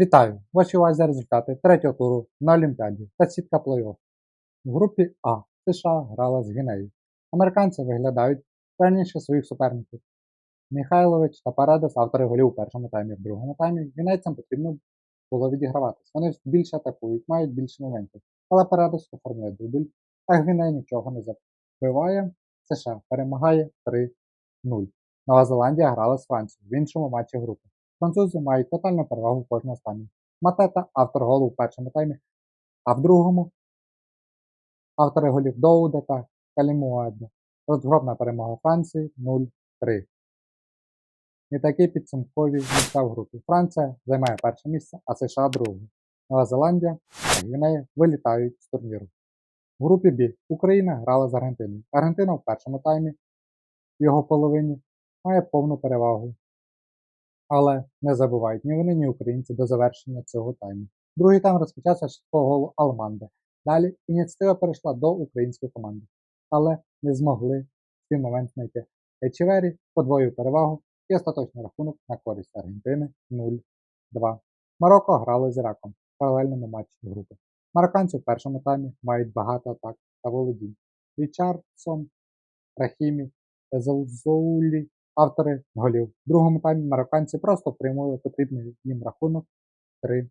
Вітаю! Ваші увазі результати третього туру на Олімпіаді та сітка плей-офф. В групі А США грала з Гвінеєю. Американці виглядають певніше своїх суперників. Михайлович та Парадес автори голів у першому таймі. В другому таймі гвінейцям потрібно було відіграватись. Вони більше атакують, мають більше моментів. Але Парадес оформляє дубль, а Гвіней нічого не забиває. США перемагає 3-0. Нова Зеландія грала з Францією в іншому матчі групи. Французи мають тотальну перевагу в кожному стані. Матета автор голу в першому таймі, а в другому автори голів Доуда та Калімуадна. Розгромна перемога Франції 0-3. І такі підсумкові місця в групі. Франція займає перше місце, а США друге. Нова Зеландія та Гвінея вилітають з турніру. В групі Б Україна грала з Аргентиною. Аргентина в першому таймі в його половині має повну перевагу. Але не забувають ні вони, ні українці до завершення цього тайму. Другий тайм розпочався з голу Алманди. Далі ініціатива перейшла до української команди, але не змогли в цей момент знайти. Ечевері подвоїв перевагу і остаточний рахунок на користь Аргентини 0-2. Марокко грало з Іраком в паралельному матчі групи. Марокканці в першому таймі мають багато атак та володінь. Річардсон, Рахімі, Зелзоулі автори голів. В другому таймі марокканці просто приймали потрібний їм рахунок 3-0.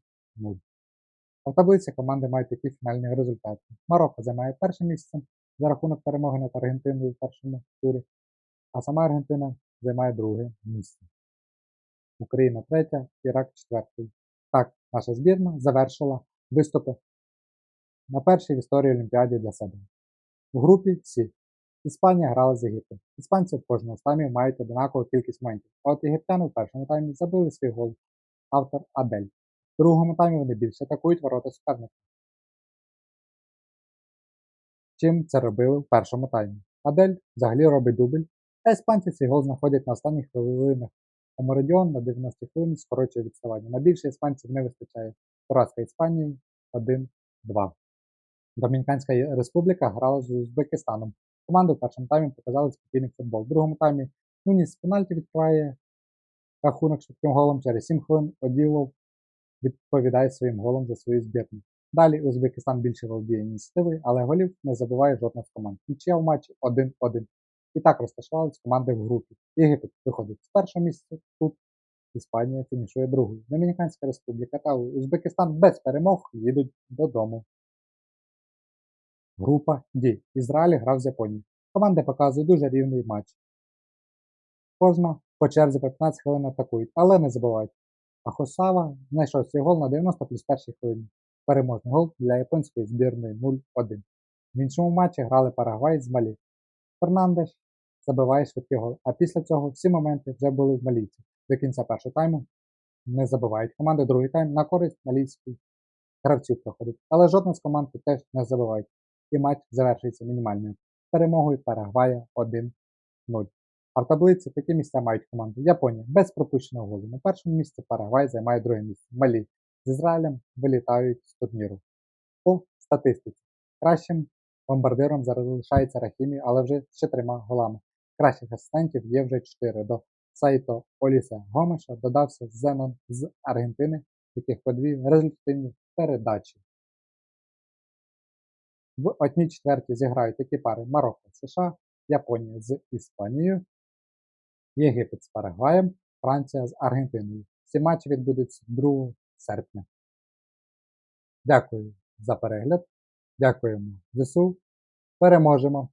У таблиці команди мають такі фінальні результати. Марокко займає перше місце за рахунок перемоги над Аргентиною в першому турі, а сама Аргентина займає друге місце. Україна третя, Ірак четвертий. Так, наша збірна завершила виступи на першій в історії Олімпіаді для себе. У групі С Іспанія грала з Єгиптом. Іспанці в кожному з мають однакову кількість моментів, а от єгиптяни в першому таймі забили свій гол автор Адель. В другому таймі вони більше атакують ворота суперника. Чим це робили в першому таймі? Адель взагалі робить дубль, а іспанці свій гол знаходять на останніх хвилинах. А Морадіон на 90 хвилин скорочує відставання. На більше іспанців не вистачає. Поразка Іспанії 1-2. Домініканська республіка грала з Узбекистаном. Команди в першому таймі показали спокійний футбол. В другому таймі Нуніс з пенальті відкриває рахунок швидким голом через 7 хвилин Оділов відповідає своїм голом за свою збірну. Далі Узбекистан більше володіє ініціативою, але голів не забуває жодна з команд. Нічия в матчі 1-1. І так розташувались команди в групі. Єгипет виходить з першого місця тут. Іспанія фінішує другою. Домініканська республіка та Узбекистан без перемог їдуть додому. Група D. Ізраїль грав з Японією. Команди показують дуже рівний матч. Кожна по черзі по 15 хвилин атакують, але не забувають. А Хосава знайшов свій гол на 90 плюс першій хвилині. Переможний гол для японської збірної 0-1. В іншому матчі грали Парагвай з Малі. Фернандеш забиває швидкий гол, а після цього всі моменти вже були в малійці. До кінця першого тайму не забувають. Команди другий тайм на користь малійських гравців проходить. Але жодна з команд теж не забувають і матч завершується мінімальною перемогою Парагвая 1-0. А в таблиці такі місця мають команди Японія без пропущеного голу. На першому місці Парагвай займає друге місце. Малі з Ізраїлем вилітають з турніру. По статистиці. Кращим бомбардиром залишається Рахімі, але вже з чотирма голами. Кращих асистентів є вже чотири. До Сайто Оліса Гомеша додався Зенон з Аргентини, яких по дві результативні передачі. В одній четверті зіграють такі пари Марокко США, Японія з Іспанією, Єгипет з Парагваєм, Франція з Аргентиною. Всі матчі відбудуться 2 серпня. Дякую за перегляд. Дякуємо ЗСУ. Переможемо!